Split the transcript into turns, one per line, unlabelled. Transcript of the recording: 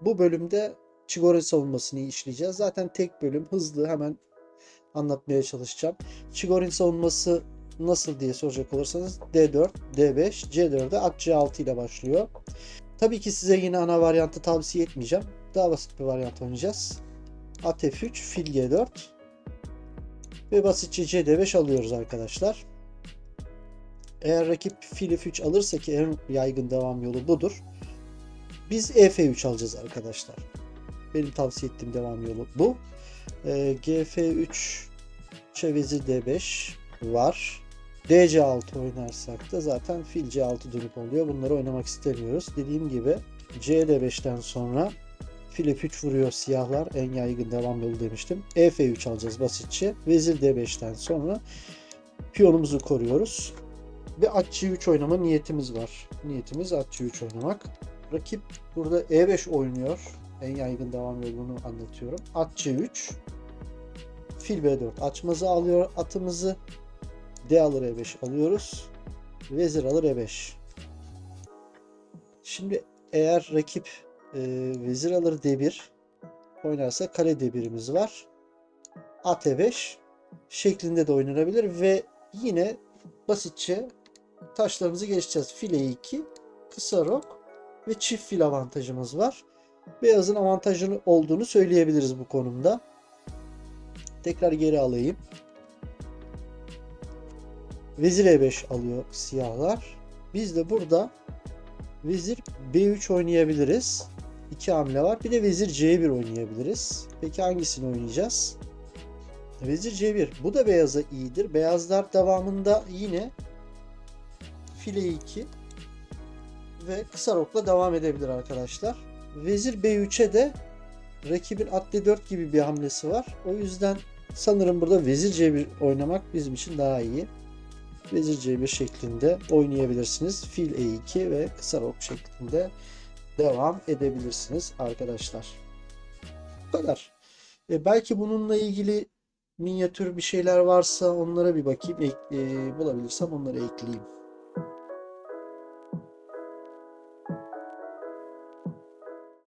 Bu bölümde Çigor'un savunmasını işleyeceğiz. Zaten tek bölüm hızlı hemen anlatmaya çalışacağım. Çigor'un savunması nasıl diye soracak olursanız D4, D5, C4'e at C6 ile başlıyor. Tabii ki size yine ana varyantı tavsiye etmeyeceğim. Daha basit bir varyant oynayacağız. At F3, fil G4 ve basitçe CD5 alıyoruz arkadaşlar. Eğer rakip fil F3 alırsa ki en yaygın devam yolu budur. Biz EF3 alacağız arkadaşlar. Benim tavsiye ettiğim devam yolu bu. Ee, GF3 vezir D5 var. DC6 oynarsak da zaten fil C6 dönüp oluyor. Bunları oynamak istemiyoruz. Dediğim gibi CD5'ten sonra fil F3 vuruyor siyahlar. En yaygın devam yolu demiştim. EF3 alacağız basitçe. Vezir D5'ten sonra piyonumuzu koruyoruz. Ve at C3 oynama niyetimiz var. Niyetimiz at C3 oynamak. Rakip burada E5 oynuyor. En yaygın devam yolunu anlatıyorum. At C3. Fil B4 açmazı alıyor atımızı. D alır E5 alıyoruz. Vezir alır E5. Şimdi eğer rakip e, vezir alır D1 oynarsa kale D1'imiz var. At E5 şeklinde de oynanabilir ve yine basitçe taşlarımızı geçeceğiz. File 2, kısa rok ve çift fil avantajımız var. Beyazın avantajını olduğunu söyleyebiliriz bu konumda. Tekrar geri alayım. Vezir E5 alıyor siyahlar. Biz de burada Vezir B3 oynayabiliriz. İki hamle var. Bir de Vezir C1 oynayabiliriz. Peki hangisini oynayacağız? Vezir C1. Bu da beyaza iyidir. Beyazlar devamında yine file 2 ve kısa rokla devam edebilir arkadaşlar. Vezir B3'e de rakibin at D4 gibi bir hamlesi var. O yüzden sanırım burada Vezir C1 oynamak bizim için daha iyi. Vezir C1 şeklinde oynayabilirsiniz. Fil E2 ve kısa rok şeklinde devam edebilirsiniz arkadaşlar. Bu kadar. E, belki bununla ilgili minyatür bir şeyler varsa onlara bir bakayım. Ek- e, bulabilirsem onları ekleyeyim.